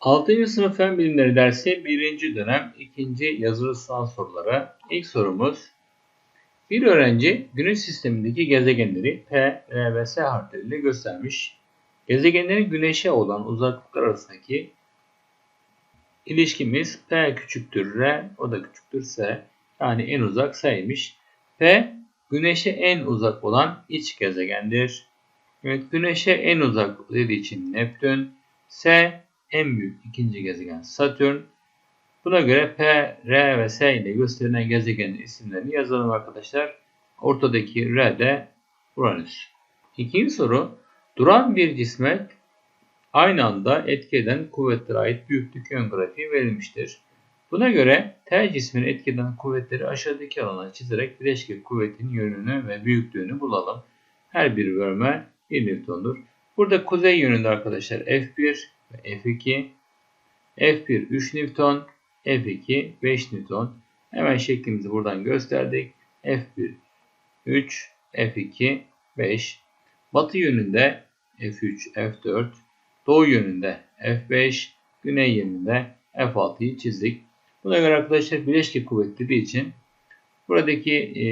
6. sınıf fen bilimleri dersi 1. dönem 2. yazılı sınav soruları. İlk sorumuz. Bir öğrenci güneş sistemindeki gezegenleri P, R ve S harfleriyle göstermiş. Gezegenlerin güneşe olan uzaklıklar arasındaki ilişkimiz P küçüktür R, o da küçüktür S. Yani en uzak S'ymiş. P, güneşe en uzak olan iç gezegendir. Evet, güneşe en uzak dediği için Neptün. S, en büyük ikinci gezegen Satürn. Buna göre P, R ve S ile gösterilen gezegenin isimlerini yazalım arkadaşlar. Ortadaki R de Uranüs. İkinci soru. Duran bir cisme aynı anda etki eden kuvvetlere ait büyüklük yön grafiği verilmiştir. Buna göre T cismini etki eden kuvvetleri aşağıdaki alana çizerek bileşke kuvvetin yönünü ve büyüklüğünü bulalım. Her bir bölme 1 Newton'dur. Burada kuzey yönünde arkadaşlar F1 ve F2. F1 3 Newton, F2 5 Newton. Hemen şeklimizi buradan gösterdik. F1 3, F2 5. Batı yönünde F3, F4. Doğu yönünde F5, güney yönünde F6'yı çizdik. Buna göre arkadaşlar bileşke kuvvetleri için buradaki e,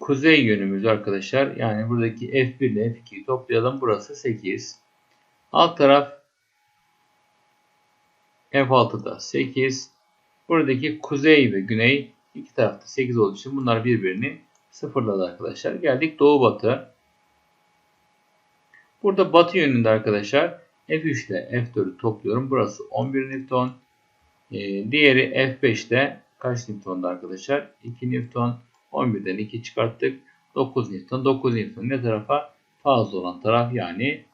kuzey yönümüz arkadaşlar yani buradaki F1 ile F2'yi toplayalım. Burası 8. Alt taraf F6'da 8. Buradaki kuzey ve güney iki tarafta 8 olduğu için bunlar birbirini sıfırladı arkadaşlar. Geldik doğu batı. Burada batı yönünde arkadaşlar F3 ile F4'ü topluyorum. Burası 11 Newton. Ee, diğeri F5'te kaç Newton'da arkadaşlar? 2 Newton. 11'den 2 çıkarttık. 9 Newton. 9 Newton ne tarafa? Fazla olan taraf yani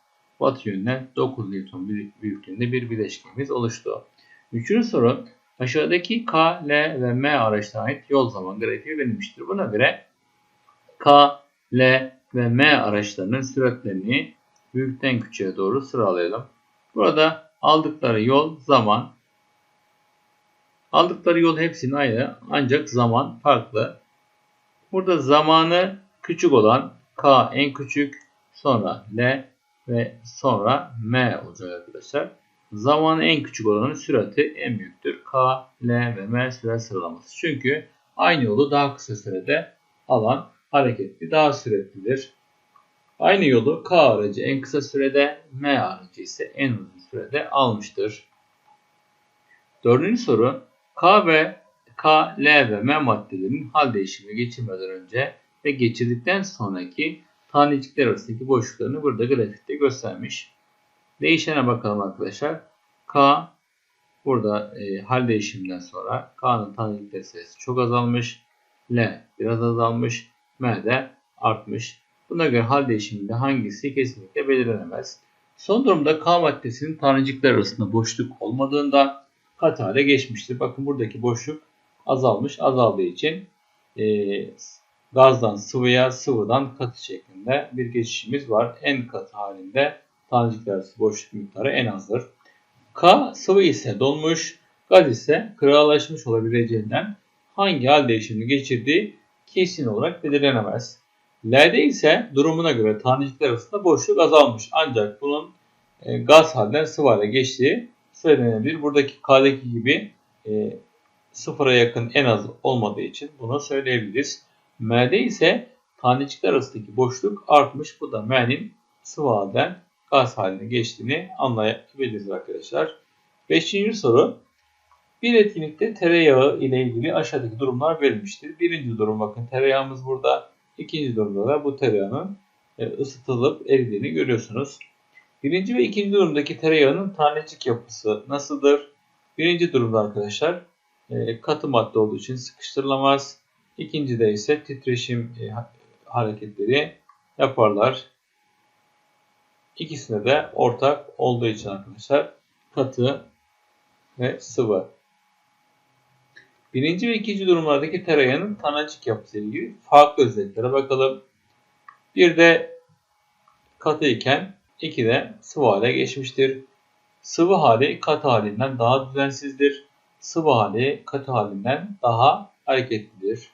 batı yönünden 9 Newton büyüklüğünde bir bileşkemiz oluştu. Üçüncü soru. Aşağıdaki K, L ve M araçlarına ait yol zaman grafiği verilmiştir. Buna göre K, L ve M araçlarının süratlerini büyükten küçüğe doğru sıralayalım. Burada aldıkları yol zaman aldıkları yol hepsinin aynı ancak zaman farklı. Burada zamanı küçük olan K en küçük sonra L ve sonra M olacak arkadaşlar. Zamanı en küçük olanın sürati en büyüktür. K, L ve M süre sıralaması. Çünkü aynı yolu daha kısa sürede alan hareketli daha süratlidir. Aynı yolu K aracı en kısa sürede, M aracı ise en uzun sürede almıştır. Dördüncü soru. K ve K, L ve M maddelerinin hal değişimi geçirmeden önce ve geçirdikten sonraki tanecikler arasındaki boşluklarını burada grafikte göstermiş. Değişene bakalım arkadaşlar. K burada e, hal değişiminden sonra K'nın tanecikler sayısı çok azalmış. L biraz azalmış. M de artmış. Buna göre hal değişiminde hangisi kesinlikle belirlenemez. Son durumda K maddesinin tanecikler arasında boşluk olmadığında kat geçmiştir. Bakın buradaki boşluk azalmış. Azaldığı için e, gazdan sıvıya, sıvıdan katı şeklinde bir geçişimiz var. En katı halinde tanecikler arası boşluk miktarı en azdır. K sıvı ise donmuş, gaz ise kıralaşmış olabileceğinden hangi hal değişimini geçirdiği kesin olarak belirlenemez. L'de ise durumuna göre tanecikler arasında boşluk azalmış. Ancak bunun e, gaz halden sıvı hale geçtiği söylenebilir. Buradaki K'deki gibi e, sıfıra yakın en az olmadığı için bunu söyleyebiliriz. M'de ise tanecikler arasındaki boşluk artmış. Bu da M'nin sıvı halden gaz haline geçtiğini anlayabiliriz arkadaşlar. Beşinci soru. Bir etkinlikte tereyağı ile ilgili aşağıdaki durumlar verilmiştir. Birinci durum bakın tereyağımız burada. İkinci durumda da bu tereyağının e, ısıtılıp eridiğini görüyorsunuz. Birinci ve ikinci durumdaki tereyağının tanecik yapısı nasıldır? Birinci durumda arkadaşlar e, katı madde olduğu için sıkıştırılamaz. İkincide ise titreşim e, hareketleri yaparlar. İkisinde de ortak olduğu için arkadaşlar katı ve sıvı. Birinci ve ikinci durumlardaki tereyağının tanecik yapısı ilgili farklı özelliklere bakalım. Bir de katı iken iki de sıvı hale geçmiştir. Sıvı hali katı halinden daha düzensizdir. Sıvı hali katı halinden daha hareketlidir.